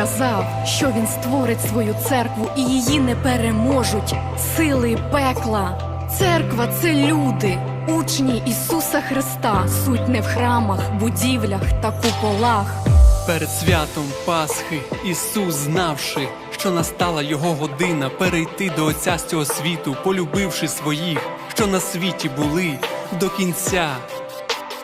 сказав, що він створить свою церкву і її не переможуть сили пекла. Церква це люди, учні Ісуса Христа, суть не в храмах, будівлях та куполах. Перед святом Пасхи Ісус, знавши, що настала його година перейти до Отця з цього світу, полюбивши своїх, що на світі були до кінця,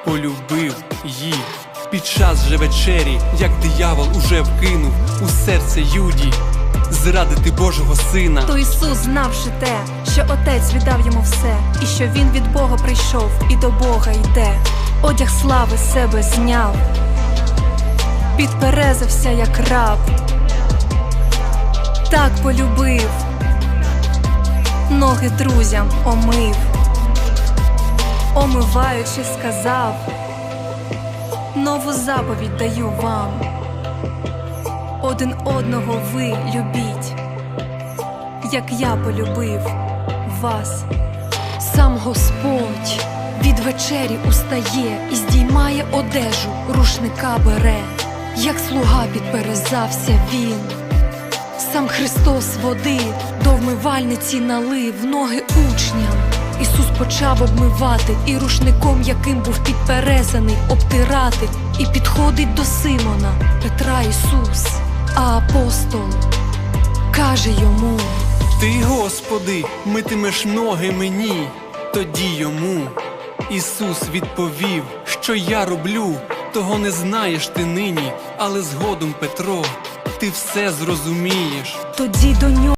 полюбив їх. Під час же вечері, як диявол уже вкинув у серце Юді, зрадити Божого сина. То Ісус, знавши те, що Отець віддав йому все, і що Він від Бога прийшов і до Бога йде, одяг слави себе зняв, підперезався, як раб, так полюбив, ноги друзям омив, омиваючи, сказав, нову заповідь даю вам. Один одного ви любіть як я полюбив вас. Сам Господь від вечері устає і здіймає одежу, рушника бере, як слуга підперезався він. Сам Христос води до вмивальниці налив ноги учням. Ісус почав обмивати і рушником, яким був підперезаний, обтирати, і підходить до Симона, Петра Ісус, а апостол каже йому. Ти, Господи, митимеш ноги мені, тоді йому. Ісус відповів, що я роблю, того не знаєш ти нині, але згодом, Петро, ти все зрозумієш. Тоді до нього.